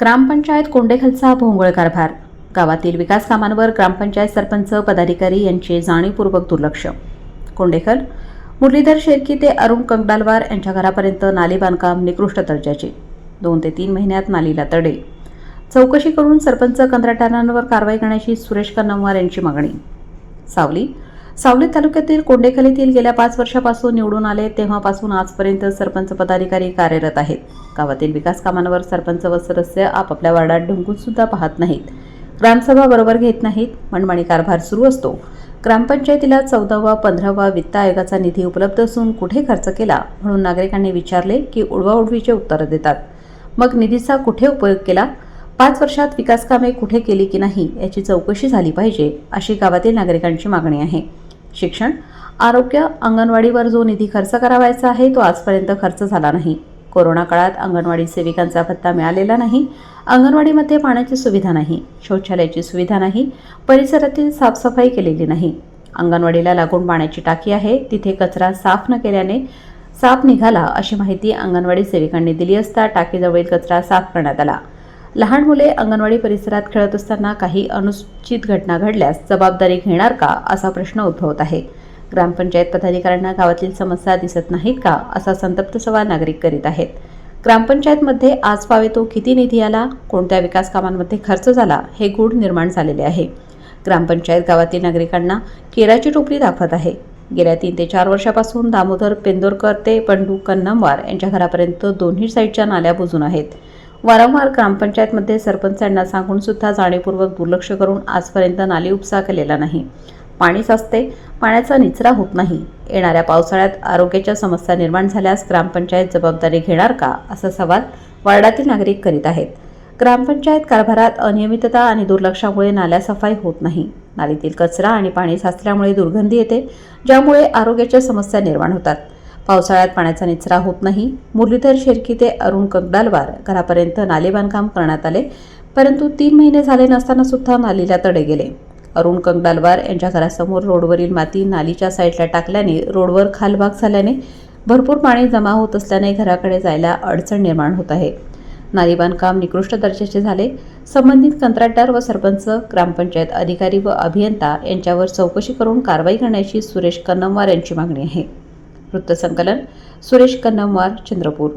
ग्रामपंचायत कोंडेखलचा भोंगळ कारभार. गावातील विकास कामांवर ग्रामपंचायत सरपंच पदाधिकारी यांचे जाणीवपूर्वक दुर्लक्ष. कोंडेखल मुरलीधर शेरकी ते अरुण कंगडालवार यांच्या घरापर्यंत नाली बांधकाम निकृष्ट दर्जाचे. दोन ते तीन महिन्यात नालीला तडे. चौकशी करून सरपंच कंत्राटदारांवर कारवाई करण्याची सुरेश कन्नमवार यांची मागणी. सावली सावली तालुक्यातील कोंडेखल येथील गेल्या पाच वर्षापासून निवडून आले तेव्हापासून आजपर्यंत सरपंच पदाधिकारी कार्यरत आहेत. गावातील विकास कामांवर सरपंच व सदस्य आपापल्या वार्डात ढुंकून सुद्धा पाहत नाहीत. ग्रामसभा बरोबर घेत नाहीत मनमाणी कारभार सुरू असतो. ग्रामपंचायतीला चौदावा पंधरावा वित्त आयोगाचा निधी उपलब्ध असून कुठे खर्च केला म्हणून नागरिकांनी विचारले की उडवाउडवीचे उत्तरं देतात. मग निधीचा कुठे उपयोग केला? पाच वर्षात विकास कामे कुठे केली की नाही याची चौकशी झाली पाहिजे अशी गावातील नागरिकांची मागणी आहे. शिक्षण आरोग्य अंगणवाडीवर जो निधी खर्च करावायचा आहे तो आजपर्यंत खर्च झाला नाही. कोरोना काळात अंगणवाडी सेविकांचा भत्ता मिळालेला नाही अंगणवाडीमध्ये पाण्याची सुविधा नाही शौचालयाची सुविधा नाही परिसरातील साफसफाई केलेली नाही. अंगणवाडीला लागून पाण्याची टाकी आहे तिथे कचरा साफ न केल्याने साप निघाला अशी माहिती अंगणवाडी सेविकांनी दिली असता टाकीजवळील कचरा साफ करण्यात आला. लहान मुले अंगणवाडी परिसरात खेळत असताना काही अनुचित घटना घडल्यास जबाबदारी घेणार का असा प्रश्न उद्भवत आहे. ग्रामपंचायत पदाधिकाऱ्यांना गावातील समस्या दिसत नाहीत का असा संतप्त सवाल नागरिक करीत आहेत. ग्रामपंचायतमध्ये आज पावे तो किती निधी आला कोणत्या विकास कामांमध्ये खर्च झाला हे गूढ निर्माण झालेले आहे. ग्रामपंचायत गावातील नागरिकांना केराची टोपली दाखवत आहे. गेल्या तीन ते चार वर्षापासून दामोदर पेंदोरकर ते पंडू कन्नमवार यांच्या घरापर्यंत दोन्ही साईडच्या नाल्या बुजून आहेत. वारंवार ग्रामपंचायतमध्ये सरपंचांना सांगून सुद्धा जाणीवपूर्वक दुर्लक्ष करून आजपर्यंत नाली उपसा केलेला नाही. पाणी साचते पाण्याचा निचरा होत नाही. येणाऱ्या पावसाळ्यात आरोग्याच्या समस्या निर्माण झाल्यास ग्रामपंचायत जबाबदारी घेणार का? असा सवाल वार्डातील नागरिक करीत आहेत. ग्रामपंचायत कारभारात अनियमितता आणि दुर्लक्षामुळे नाल्या सफाई होत नाही. नालीतील कचरा आणि पाणी साचल्यामुळे दुर्गंधी येते ज्यामुळे आरोग्याच्या समस्या निर्माण होतात. पावसाळ्यात पाण्याचा निचरा होत नाही. मुरलीधर शेरकी ते अरुण कंगडालवार घरापर्यंत नाले बांधकाम करण्यात आले परंतु तीन महिने झाले नसताना सुद्धा नालीला तडे गेले. अरुण कंगडालवार यांच्या घरासमोर रोडवरील माती नालीच्या साईडला टाकल्याने रोडवर खालभाग झाल्याने भरपूर पाणी जमा होत असल्याने घराकडे जायला अडचण निर्माण होत आहे. नाली बांधकाम निकृष्ट दर्जाचे झाले. संबंधित कंत्राटदार व सरपंच ग्रामपंचायत अधिकारी व अभियंता यांच्यावर चौकशी करून कारवाई करण्याची सुरेश कन्नमवार यांची मागणी आहे. वृत्तसंकलन सुरेश कन्नमवार चंद्रपूर.